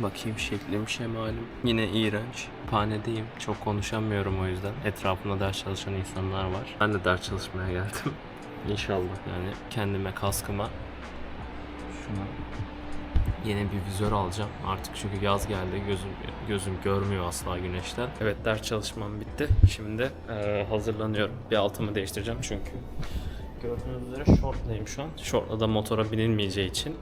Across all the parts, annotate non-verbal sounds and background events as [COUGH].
Bakayım şeklim şemalim. Yine iğrenç. Panedeyim. Çok konuşamıyorum o yüzden. Etrafımda ders çalışan insanlar var. Ben de ders çalışmaya geldim. [LAUGHS] İnşallah yani kendime kaskıma şuna yeni bir vizör alacağım. Artık çünkü yaz geldi. Gözüm gözüm görmüyor asla güneşten. Evet ders çalışmam bitti. Şimdi eee, hazırlanıyorum. Bir altımı değiştireceğim çünkü. Gördüğünüz üzere shortlayım şu an. Shortla da motora binilmeyeceği için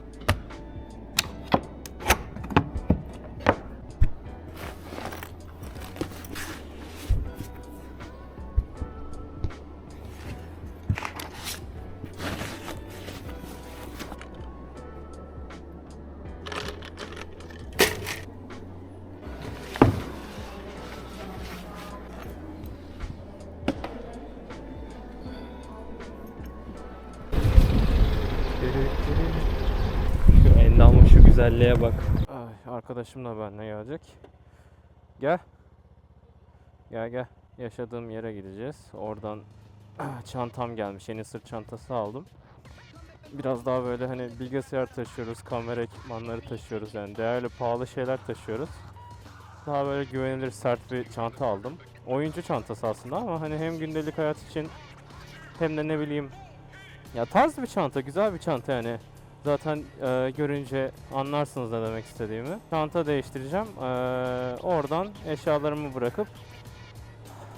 güzelliğe bak. Ay, arkadaşım da benimle gelecek. Gel. Gel gel. Yaşadığım yere gideceğiz. Oradan [CLEARS THROAT] çantam gelmiş. Yeni sırt çantası aldım. Biraz daha böyle hani bilgisayar taşıyoruz, kamera ekipmanları taşıyoruz. Yani değerli, pahalı şeyler taşıyoruz. Daha böyle güvenilir, sert bir çanta aldım. Oyuncu çantası aslında ama hani hem gündelik hayat için hem de ne bileyim ya tarz bir çanta, güzel bir çanta yani. Zaten e, görünce anlarsınız ne demek istediğimi. Çanta değiştireceğim. E, oradan eşyalarımı bırakıp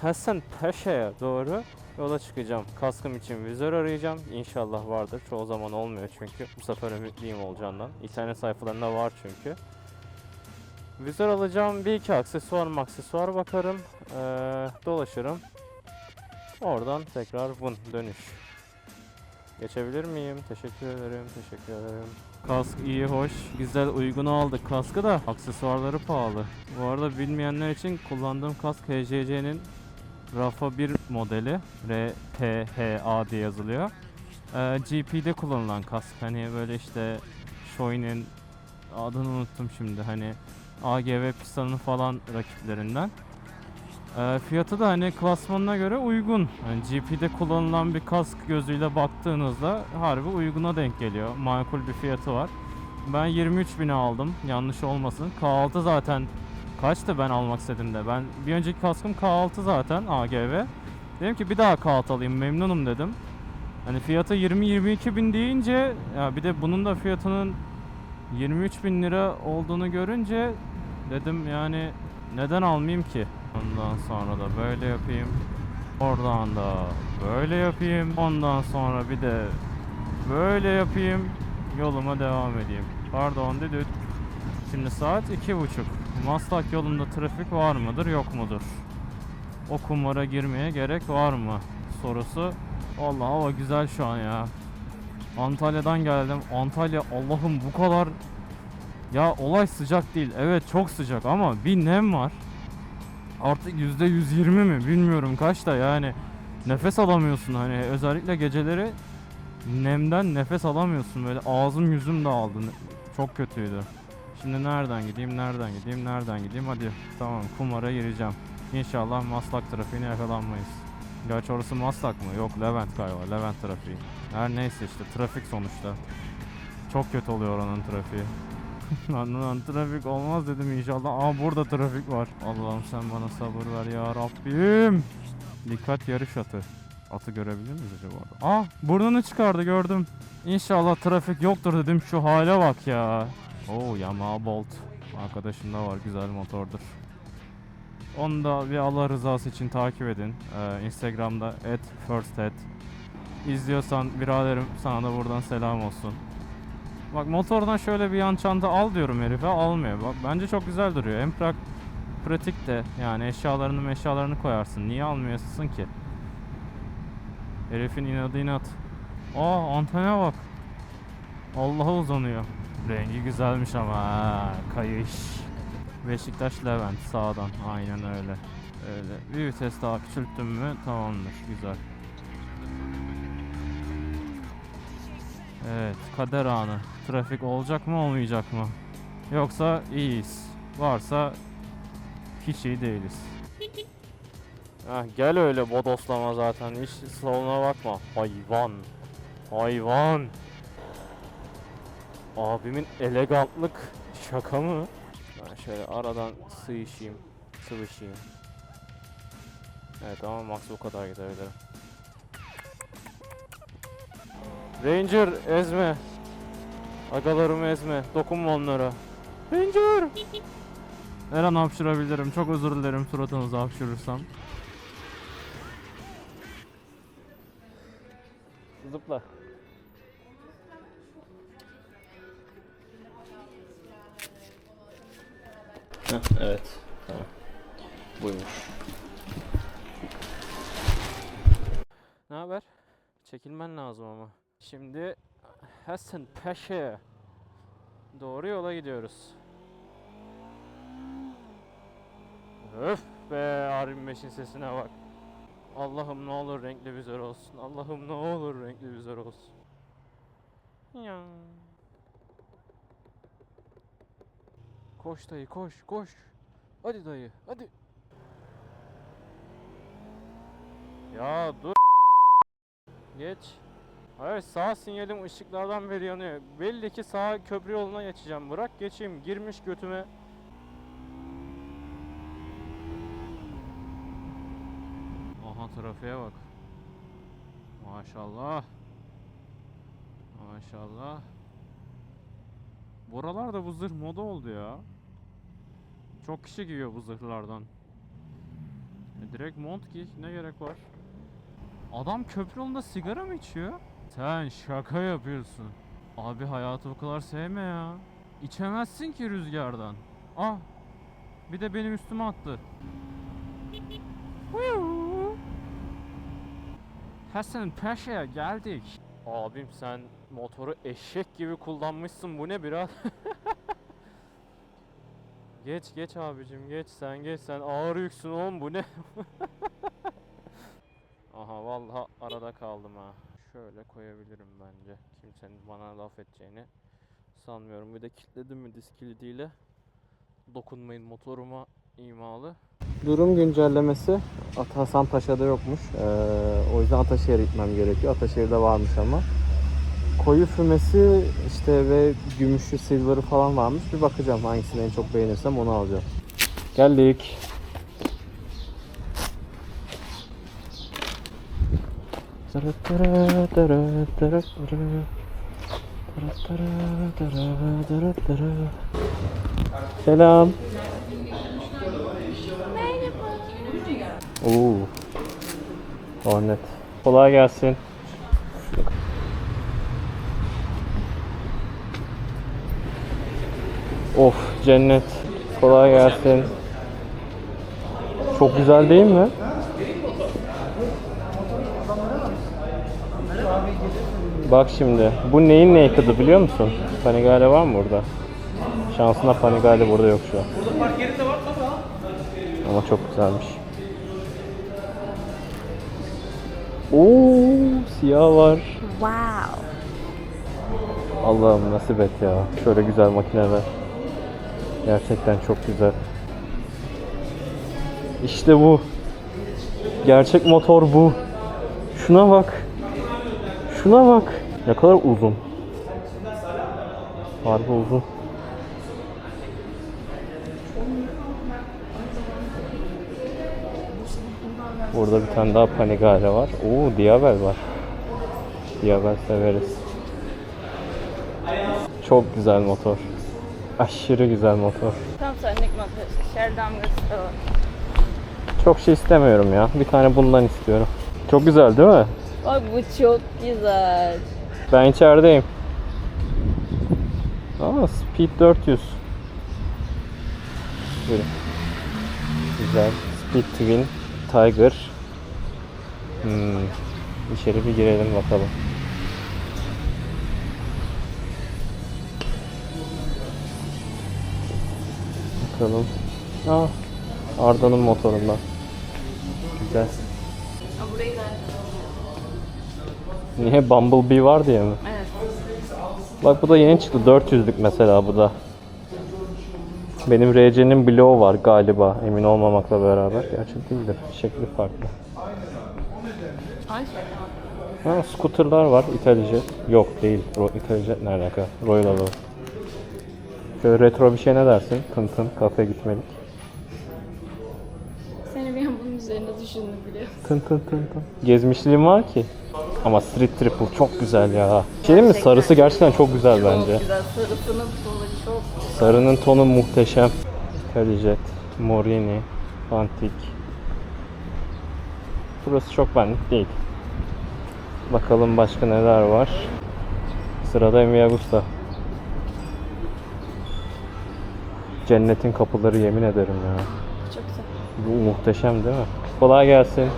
Hasan Paşa'ya doğru yola çıkacağım. Kaskım için vizör arayacağım. İnşallah vardır. Çoğu zaman olmuyor çünkü. Bu sefer ümitliyim olacağından. İnternet sayfalarında var çünkü. Vizör alacağım. Bir iki aksesuar aksesuar bakarım. E, dolaşırım. Oradan tekrar bun dönüş. Geçebilir miyim? Teşekkür ederim, teşekkür ederim. Kask iyi, hoş, güzel, uygun aldık. Kaskı da aksesuarları pahalı. Bu arada bilmeyenler için kullandığım kask HJC'nin Rafa 1 modeli. RPHA diye yazılıyor. Ee, GP'de kullanılan kask. Hani böyle işte Shoei'nin adını unuttum şimdi. Hani AGV pistanın falan rakiplerinden. Ee, fiyatı da hani klasmanına göre uygun. Yani GP'de kullanılan bir kask gözüyle baktığınızda harbi uyguna denk geliyor. Makul bir fiyatı var. Ben 23 bine aldım. Yanlış olmasın. K6 zaten kaçtı ben almak istediğimde. Ben bir önceki kaskım K6 zaten AGV. Dedim ki bir daha K6 alayım memnunum dedim. Hani fiyatı 20-22 bin deyince ya bir de bunun da fiyatının 23 bin lira olduğunu görünce dedim yani neden almayayım ki? Ondan sonra da böyle yapayım. Oradan da böyle yapayım. Ondan sonra bir de böyle yapayım. Yoluma devam edeyim. Pardon düdüt. Şimdi saat iki buçuk. Maslak yolunda trafik var mıdır yok mudur? O kumara girmeye gerek var mı? Sorusu. Allah hava güzel şu an ya. Antalya'dan geldim. Antalya Allah'ım bu kadar ya olay sıcak değil. Evet çok sıcak ama bir nem var. Artık yüzde 120 mi bilmiyorum kaç da yani nefes alamıyorsun hani özellikle geceleri nemden nefes alamıyorsun böyle ağzım yüzüm dağıldı çok kötüydü. Şimdi nereden gideyim nereden gideyim nereden gideyim hadi tamam kumara gireceğim. İnşallah Maslak trafiğine yakalanmayız. Gerçi orası Maslak mı? Yok Levent galiba Levent trafiği. Her neyse işte trafik sonuçta. Çok kötü oluyor oranın trafiği. [LAUGHS] lan trafik olmaz dedim inşallah. Aa burada trafik var. Allah'ım sen bana sabır ver ya Rabbim. Dikkat yarış atı. Atı görebilir miyiz acaba? Aa burnunu çıkardı gördüm. İnşallah trafik yoktur dedim şu hale bak ya. Oo Yamaha Bolt. Arkadaşımda var güzel motordur. Onu da bir Allah rızası için takip edin. Ee, Instagram'da at firsthead. İzliyorsan biraderim sana da buradan selam olsun. Bak motordan şöyle bir yan çanta al diyorum herife almıyor. Bak bence çok güzel duruyor. Hem prak pratik de yani eşyalarını eşyalarını koyarsın. Niye almıyorsun ki? Herifin inadı inat. Aa antene bak. Allah'a uzanıyor. Rengi güzelmiş ama ha, kayış. Beşiktaş Levent sağdan aynen öyle. Öyle. Bir vites daha küçülttüm mü tamamdır güzel. Evet, kader anı. Trafik olacak mı olmayacak mı? Yoksa iyiyiz. Varsa hiç iyi değiliz. Heh, gel öyle bodoslama zaten. Hiç soluna bakma. Hayvan. Hayvan. Abimin elegantlık şaka mı? şöyle aradan sıyışayım, sıvışayım. Evet ama max bu kadar gidebilirim. Ranger ezme. Agalarımı ezme. Dokunma onlara. Ranger! Her an hapşırabilirim. Çok özür dilerim suratınıza hapşırırsam. Zıpla. Heh, evet. Tamam. Buymuş. Ne haber? Çekilmen lazım ama. Şimdi Hasan Paşa. Doğru yola gidiyoruz. Öf be R25'in sesine bak. Allah'ım ne olur renkli vizör olsun. Allah'ım ne olur renkli vizör olsun. Ya. Koş dayı koş koş. Hadi dayı hadi. Ya dur. Geç. Hayır sağ sinyalim ışıklardan beri yanıyor. Belli ki sağ köprü yoluna geçeceğim. Bırak geçeyim. Girmiş götüme. Aha trafiğe bak. Maşallah. Maşallah. Buralarda bu zırh moda oldu ya. Çok kişi giyiyor bu zırhlardan. E direkt mont giy. Ne gerek var? Adam köprü yolunda sigara mı içiyor? Sen şaka yapıyorsun. Abi hayatı bu kadar sevme ya. İçemezsin ki rüzgardan. Ah. Bir de benim üstüme attı. Hasan Paşa'ya geldik. Abim sen motoru eşek gibi kullanmışsın. Bu ne biraz? [LAUGHS] geç geç abicim geç sen geç sen ağır yüksün oğlum bu ne? [LAUGHS] Aha vallahi arada kaldım ha. Şöyle koyabilirim bence. Kimsenin bana laf edeceğini sanmıyorum. Bir de kilitledim mi disk kilidiyle. Dokunmayın motoruma imalı. Durum güncellemesi Hasan Paşa'da yokmuş. Ee, o yüzden Ataşehir'e gitmem gerekiyor. Ataşehir'de varmış ama. Koyu fümesi işte ve gümüşü, silver'ı falan varmış. Bir bakacağım hangisini en çok beğenirsem onu alacağım. Geldik. Selam. Oo. Hornet. Kolay gelsin. Of cennet. Kolay gelsin. Çok güzel değil mi? Bak şimdi. Bu neyin naked'ı biliyor musun? Panigale var mı burada? Şansına Panigale burada yok şu an. Ama çok güzelmiş. Oo, siyah var. Wow. Allah'ım nasip et ya. Şöyle güzel makineler. Gerçekten çok güzel. İşte bu. Gerçek motor bu. Şuna bak. Şuna bak. Ne kadar uzun. Harbi uzun. Burada bir tane daha Panigale var. Oo, Diavel var. Diavel severiz. Çok güzel motor. Aşırı güzel motor. Tam senlik motor. Şer damgası da var. Çok şey istemiyorum ya. Bir tane bundan istiyorum. Çok güzel değil mi? Ay bu çok güzel. Ben içerideyim. Aa, Speed 400. Buyurun. Güzel. Speed Twin Tiger. Hmm. İçeri bir girelim bakalım. Bakalım. Aa, Arda'nın motorundan. Güzel. Niye Bumblebee var diye mi? Evet. Bak bu da yeni çıktı. 400'lük mesela bu da. Benim RC'nin bloğu var galiba. Emin olmamakla beraber. Gerçi değildir. Şekli farklı. Ha, scooterlar var. Italjet. Yok değil. Ro Italjet ne alaka? Royal Alo. Şöyle retro bir şey ne dersin? Tın tın kafe gitmelik. Seni bir an bunun üzerinde düşündüm musun? Tın tın tın tın. Gezmişliğim var ki. Ama Street Triple çok güzel ya. Şey mi? Sarısı gerçekten çok güzel Çok bence. güzel. Sarısının tonu çok güzel. Sarının tonu muhteşem. Calijet, Morini, Antik. Burası çok benlik değil. Bakalım başka neler var. Sırada Emi Agusta. Cennetin kapıları yemin ederim ya. Çok güzel. Bu muhteşem değil mi? Kolay gelsin.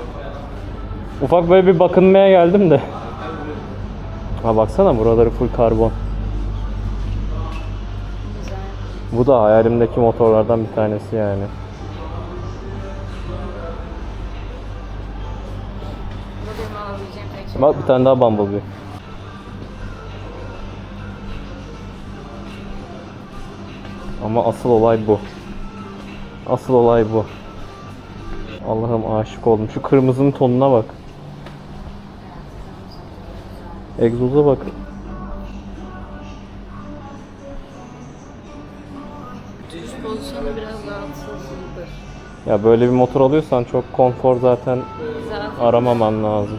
Ufak böyle bir bakınmaya geldim de. Ha baksana buraları full karbon. Bu da hayalimdeki motorlardan bir tanesi yani. Bak bir tane daha Bumblebee. Ama asıl olay bu. Asıl olay bu. Allah'ım aşık oldum. Şu kırmızının tonuna bak. Egzoza bak. Düz pozisyonu biraz rahatsızdır. Ya böyle bir motor alıyorsan çok konfor zaten Zaten aramaman lazım.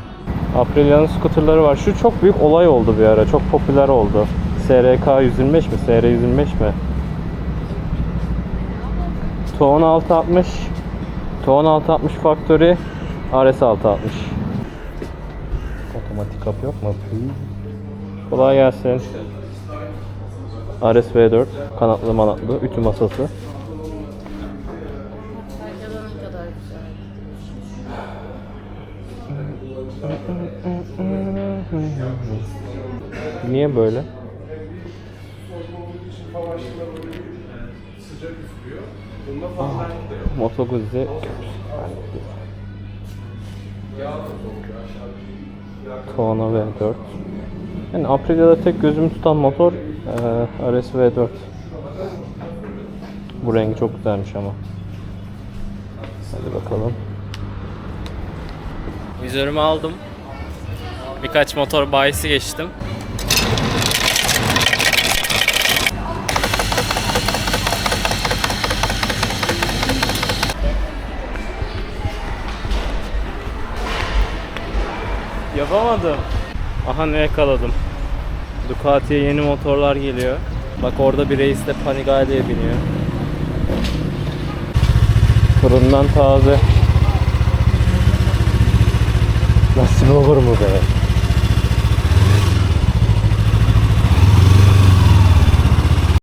Aprilia'nın scooterları var. Şu çok büyük olay oldu bir ara. Çok popüler oldu. SRK 125 mi? SR 125 mi? Town 660 Town 660 Factory RS 660 Otomatik kapı yok mu? Kolay gelsin. RS V4 kanatlı manatlı ütü masası. Niye böyle? Moto Guzzi Tuana V4 Yani Aprilia'da tek gözümü tutan motor eee RS V4 Bu rengi çok güzelmiş ama. Hadi bakalım. Vizörümü aldım. Birkaç motor bayisi geçtim Yapamadım. Aha ne yakaladım. Ducati'ye yeni motorlar geliyor. Bak orada bir reis de Panigale'ye biniyor. Fırından taze. Nasip olur mu be?